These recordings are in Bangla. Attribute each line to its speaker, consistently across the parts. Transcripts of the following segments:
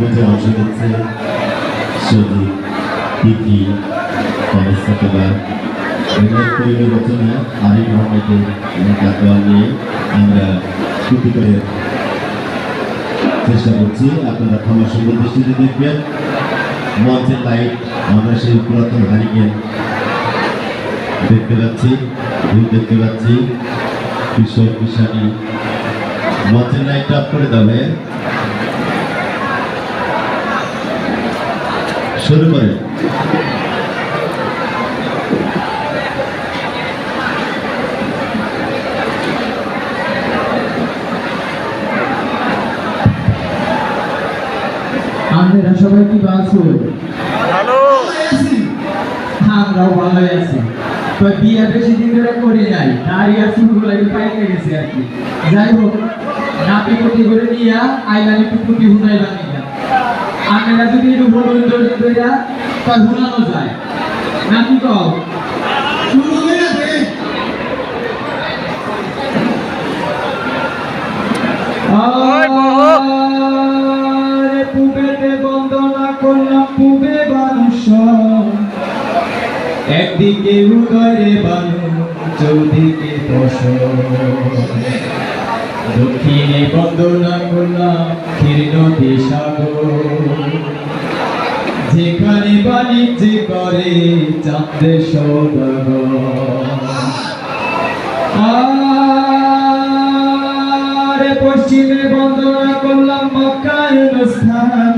Speaker 1: কাজে অংশ নিচ্ছে তিথি কনস্তাতলা এগুলোর তৈরি রচনা আরিফ আহমেদের কাতোয়া নিয়ে আমরা করে চেষ্টা করছি। আপনারা ক্ষমা সুন্দর দৃষ্টিতে দেখবেন। মঞ্চের লাইট আমরা সেই পুরাতন দেখতে পাচ্ছি ভুল দেখতে পাচ্ছি। কৃষক কিষানি মঞ্চের লাইটটা অফ করে দেবে। শুরু করে।
Speaker 2: আপনারা সবাই কি আছো?
Speaker 3: ভালো।
Speaker 2: আমরাও ভালো আছি। তো বিয়ে বেশি দিন ধরে করি নাই। আর চুলগুলো একটু পাইকে গেছে আর কি। যাই হোক নাপি কুটি করে নিয়ে আইলামি টুকুটি হুনাই বানিয়ে আপনারা যদি একটু বলুন দর্শন কইরা তা হুনানো যায়। নাকি কও?
Speaker 3: ওই বহো।
Speaker 2: আরে পুবেতে বন্দনা করলাম পুবে মানুষ একদিকে উদরে বানু চৌদিকে বস। দক্ষিণে বন্দনা করলাম সাগর। যেখানে বাণিজ্য করে চাঁদে সৌদাগর। আরে পশ্চিমে বন্দনা করলাম মক্কার স্থান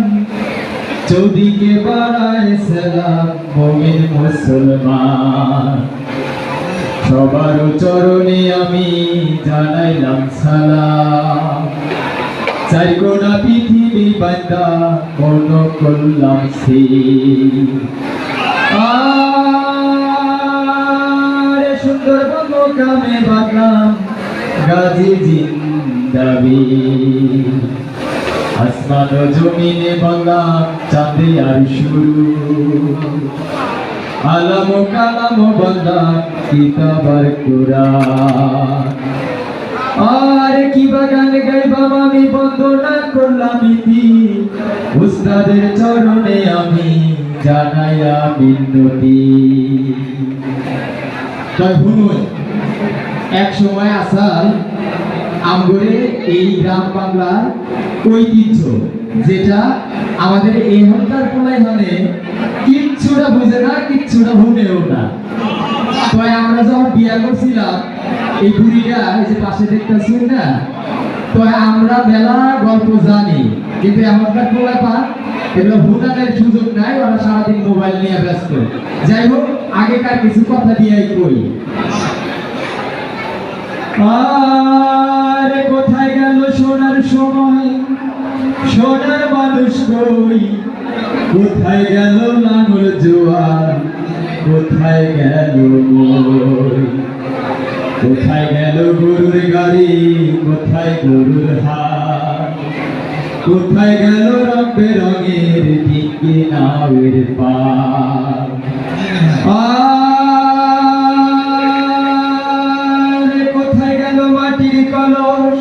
Speaker 2: চৌদিকে বাড়ায় সালাম, মমিন মুসলমান। সবার চরণে আমি জানাইলাম সালাম। চাই কোনা পৃথিবী বান্দা মন করলাম সে। আরে সুন্দরবন কামে বাগলাম গাজী জিন্দাবি। আসমান জমিনে বাংলাম চাঁদে আর শুরু আলম কালাম ও বাংলাম কিতাব আর কি বাগান গাইবাম আমি বন্দনা করলাম ইতি। উস্তাদের চরণে আমি জানাইয়া বিনতি তাই শুনুন এক সময় আসাল আমগরে এই গ্রাম বাংলার ঐতিহ্য, যেটা আমাদের এই হন্তার কিচ্ছুটা বুঝে না কিচ্ছুটা ভুলেও না। তো আমরা যখন বিয়া করছিলাম, এই বুড়িটা এই যে পাশে দেখতেছি না তো আমরা মেলা গল্প জানি। কিন্তু এখনকার পোলা পান এগুলো ভুটানের সুযোগ নাই, ওরা সারাদিন মোবাইল নিয়ে ব্যস্ত। যাই হোক, আগেকার কিছু কথা দিয়ে কই আরে কোথায় গেল সোনার সময়? সোনার মানুষ কই? কোথায় গেল জোয়ার? কোথায় গেল কোথায় গেল গরুর গাড়ি? কোথায় গরুর হাট কোথায় গেল রং বেরঙের দিকে নাওয়ের পা কোথায় গেল মাটির কলস?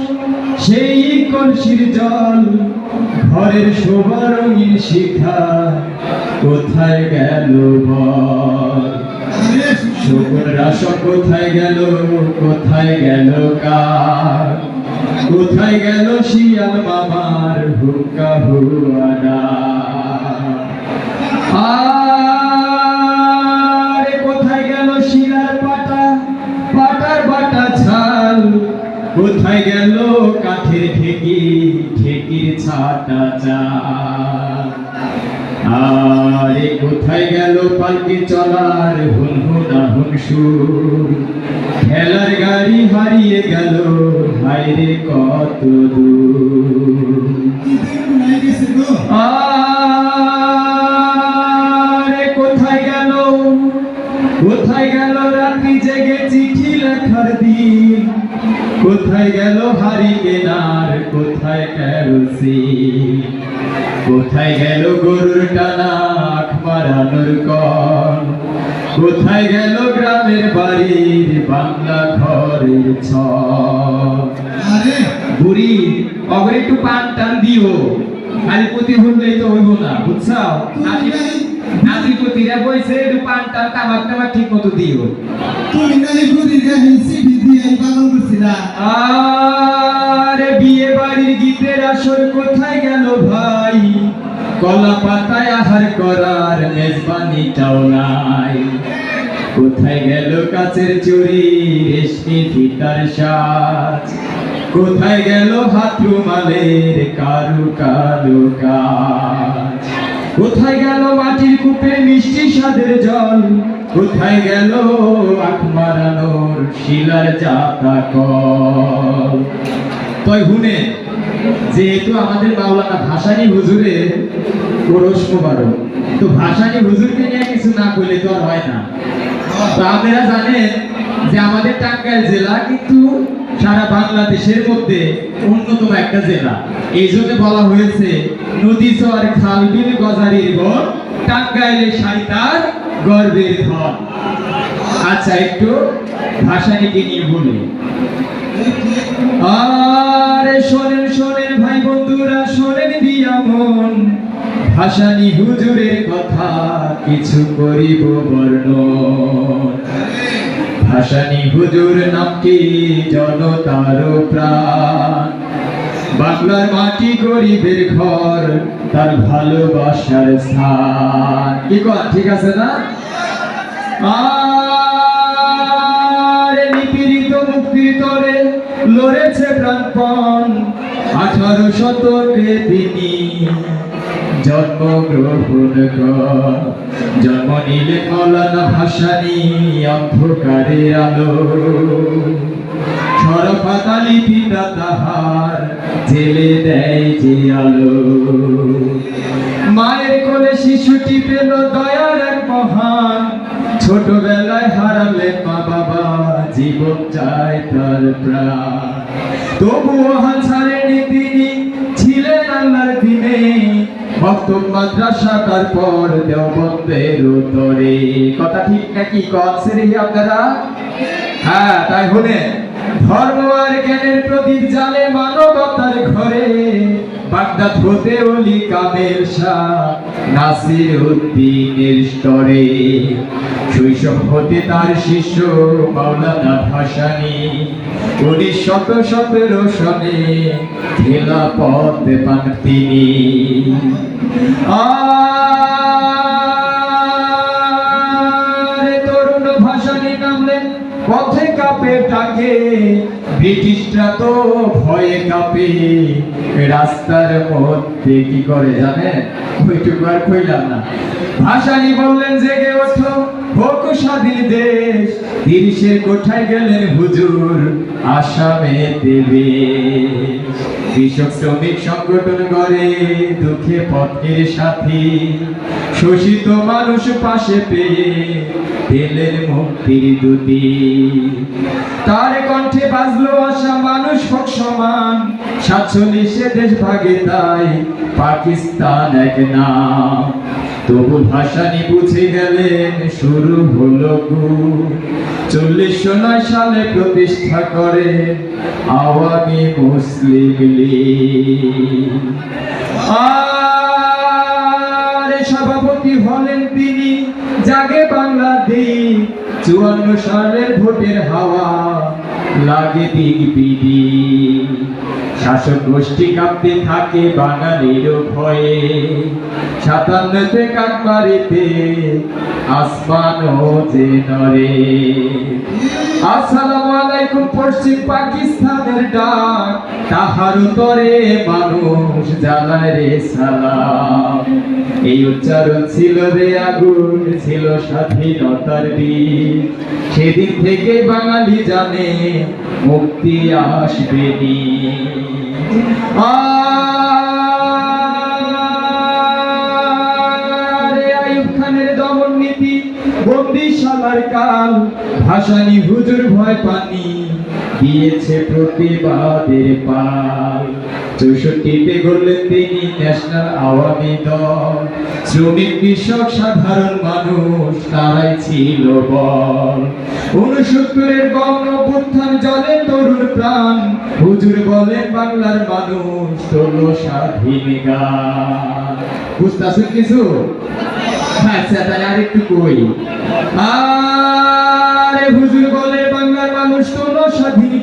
Speaker 2: সেই কলসির জল ঘরের শোভা রঙিন শিখা কোথায় গেল শকুন রাস কোথায় গেল? কোথায় গেল কার? কোথায় গেল শিয়াল বাবার হুক্কা হুয়ানা আরে কোথায় গেল বাটা কোথায় গেল কাঠের ঠেকি ঠেকির ছাটা আরে কোথায় গেল পালকি চলার হুন হুনা হুন খেলার গাড়ি হারিয়ে গেল হাইরে কত আরে কোথায় গেল? কোথায় গেল রাত্রি জেগে চিঠি লেখার দিন? কোথায় গেল হারি কেনার কোথায় কেরোসিন? কোথায় গেল গরুর টানা আখ মারানোর কোথায় গেল গ্রামের বাড়ির বাংলা ঘরের বুড়ি অগরে একটু পান টান দিও। খালি প্রতি হলেই তো হইব না বুঝছ প্রতিরা বইছে একটু পান টান তামাক টামাক ঠিক মতো দিও
Speaker 4: তুমি নাকি বুড়ির গায়ে সিডি দিয়ে পালন করছিলা
Speaker 2: আরে বিয়ে বাড়ির গীতের আসর কোথায় গেল ভাই? কলা পাতায় আহার করার মেজবানিটাও নাই। কোথায় গেল কাচের চুরি, রেশমি ফিতার সাজ? কোথায় গেল হাত রুমালের কারু কারু কাজ? কোথায় গেল মাটির কূপে মিষ্টি স্বাদের জল? কোথায় গেল আখ মারানোর শিলার জাতা কল? তয় হুনে, যেহেতু আমাদের মাওলানা ভাসানী হুজুরের ওরস মোবারক, তো ভাসানী হুজুরকে নিয়ে কিছু না করলে তো আর হয় না। আপনারা জানেন যে আমাদের টাঙ্গাইল জেলা কিন্তু সারা বাংলাদেশের মধ্যে অন্যতম একটা জেলা। এই জন্য বলা হয়েছে নদী চর খাল বিল গজারির ঘর টাঙ্গাইলের সারিতার গর্বের ধন। আচ্ছা একটু ভাষানিকে নিয়ে বলি। আরে শোনেন শোনেন ভাই বন্ধুরা, শোনেন দিয়া মন। ভাসানি হুজুরের কথা কিছু করিব বর্ণন। ভাসানি হুজুর নামটি জনতার প্রাণ। বাংলার মাটি গরিবের ঘর, তার ভালোবাসার স্থান। কি কর ঠিক আছে না? জন্ম নিলে মৌলানা ভাসানি অন্ধকারে আলো। সরফাতালি পিতা তাহার জেলে দেয় যে আলো। মায়ের কোলে শিশুটি পেল দয়ার এক মহান। ছোটবেলায় হারালে মা বাবা, জীবন যায় তার প্রাণ। তবুও হাল ছাড়েনি তিনি, ছিলেন আল্লাহর দিনে। মক্তব মাদ্রাসা তারপর দেওবন্দের উত্তরে। কথা ঠিক নাকি? কনসে রে আপনারা? হ্যাঁ তাই হলে। ধর্ম আর জ্ঞানের প্রদীপ জালে মানবতার ঘরে। বাগদাদ হতে অলি কামেল শাহ নাসির উদ্দিনের স্তরে। শৈশব হতে তার শিষ্য মাওলানা ভাসানি। উনিশ শত সতেরো সনে খেলা পথ পান তিনি। আরে ব্রিটিশরা তো ভয়ে কাঁপে। রাস্তার মধ্যে কি করে জানেন? ওইটুকু আর কইলাম না। ভাসানি বললেন, জেগে ওঠো দেশ, তিরিশের কোঠায় গেলেন হুজুর আসামে দেবে কৃষক শ্রমিক সংগঠন করে দুঃখে পথের সাথী। শোষিত মানুষ পাশে পেয়ে পেলেন মুক্তির দুটি। তার কণ্ঠে বাজলো আশা মানুষ হোক সমান, সাতচল্লিশে দেশ ভাগে তাই পাকিস্তান এক নাম। তবু ভাসানি বুঝে গেলেন, শুরু হলো চল্লিশশো নয় সালে প্রতিষ্ঠা করে আওয়ামী মুসলিম লীগ। সভাপতি হলেন তিনি জাগে বাংলাদেশ। চুয়ান্ন সালের ভোটের হাওয়া। লাগে দিক বিধি। শাসক গোষ্ঠী কাঁপতে থাকে বাঙালির ভয়ে। সাতান্নতে কাকবাড়িতে আসমান ও যে নরে আসসালামু আলাইকুম পশ্চিম পাকিস্তানের ডাক। তাহার উপরে মানুষ জ্বালায় রে সালাম। এই উচ্চারণ ছিল রে আগুন, ছিল স্বাধীনতার বীজ সেদিন থেকে বাঙালি জানে, মুক্তি আসবে নি। আরে বন্দিশালার কাল ভাসানি হুজুর ভয় পানি দিয়েছে প্রতিবাদের পাল। চৌষট্টিতে গড়লেন তিনি ন্যাশনাল আওয়ামী দল। শ্রমিক, কৃষক, সাধারণ মানুষ, তারাই ছিল বল। উনসত্তরের গণ অভ্যুত্থান জলে তরুণ প্রাণ। হুজুর বলেন, বাংলার মানুষ তোলো স্বাধীন গান। বুঝতেছেন কিছু? আচ্ছা তাহলে আরেকটু কই। আরে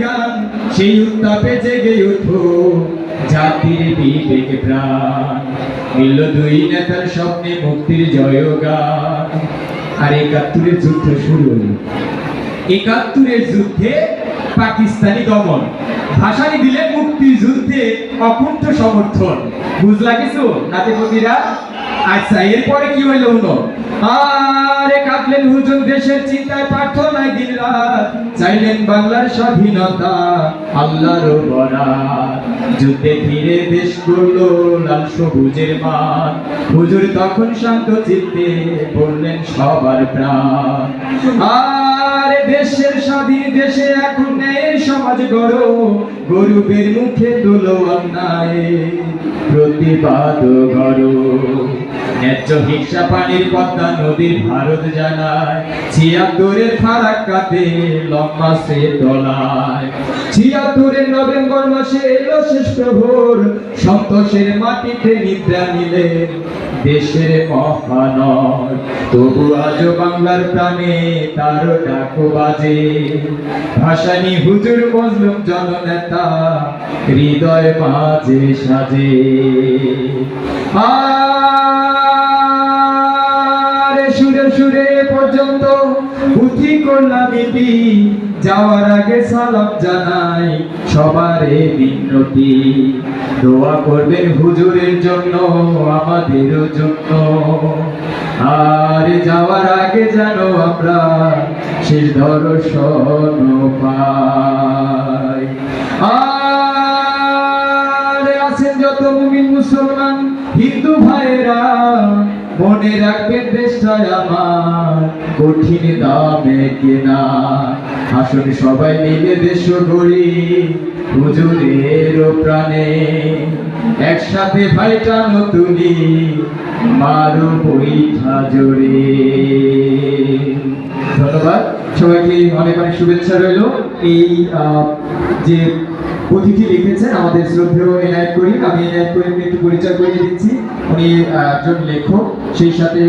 Speaker 2: গান, সেই উত্তাপে জেগে উঠো জাতির বিবেক প্রাণ। মিলল দুই নেতার স্বপ্নে মুক্তির আর একাত্তরের যুদ্ধ শুরু একাত্তরের যুদ্ধে পাকিস্তানি দমন। ভাসানি দিলে মুক্তির যুদ্ধে অকুণ্ঠ সমর্থন। বুঝলা কিছু, নাতিপতিরা? আচ্ছা এরপরে কি হইল উনো? আরে কাঁদলেন হুজুর, দেশের চিন্তায় প্রার্থনায় দিন রাত। চাইলেন বাংলার স্বাধীনতা, আল্লাহর বরাত। যুদ্ধে ফিরে দেশ করল লাল সবুজের মান হুজুর তখন শান্ত চিত্তে বললেন, সবার প্রাণ। আর দেশের স্বাধীন দেশে এখন ন্যায়ের সমাজ গড়ো, গরুবের মুখে তুলো অন্যায়, প্রতিবাদ গড়ো ন্যায্য হিংসা পানির পদ্মা নদীর ভারত জানায়, ছিয়াত্তরের ফারাক্কাতে লম্বা সে তলায়। ছিয়াত্তরের নভেম্বর মাসে এলো শেষ প্রহর, সন্তোষের মাটিতে নিদ্রা নিলে দেশের মহানয়। তবু আজ বাংলার প্রাণে তার ডাকো বাজে। ভাসানি হুজুর মজলুম জননেতা, হৃদয় মাঝে সাজে। আরে পর্যন্ত পুঁথি করলাম ইতি যাওয়ার আগে সালাম জানাই সবারে বিনতি। দোয়া করবেন হুজুরের জন্য আমাদেরও জন্য। আর যাওয়ার আগে যেন আমরা শেষ দর্শন পাই। আর আছেন যত মুমিন মুসলমান, হিন্দু ভাইরা মনে রাখবেন দেশটাই আমার কঠিন দামে কেনা। আসুন সবাই মিলে দেশ গড়ি হুজুরের প্রাণে। একসাথে ভাইটানো তুলি মারো বৈঠা জোরে। ধন্যবাদ। সবাইকে অনেক অনেক শুভেচ্ছা রইল। এই যে পুঁথিটি লিখেছেন, আমাদের শ্রদ্ধেয় এনায়ত করিম, আমি এনায়ত করিমকে একটু পরিচয় করিয়ে দিচ্ছি। উনি একজন লেখক। সেই সাথে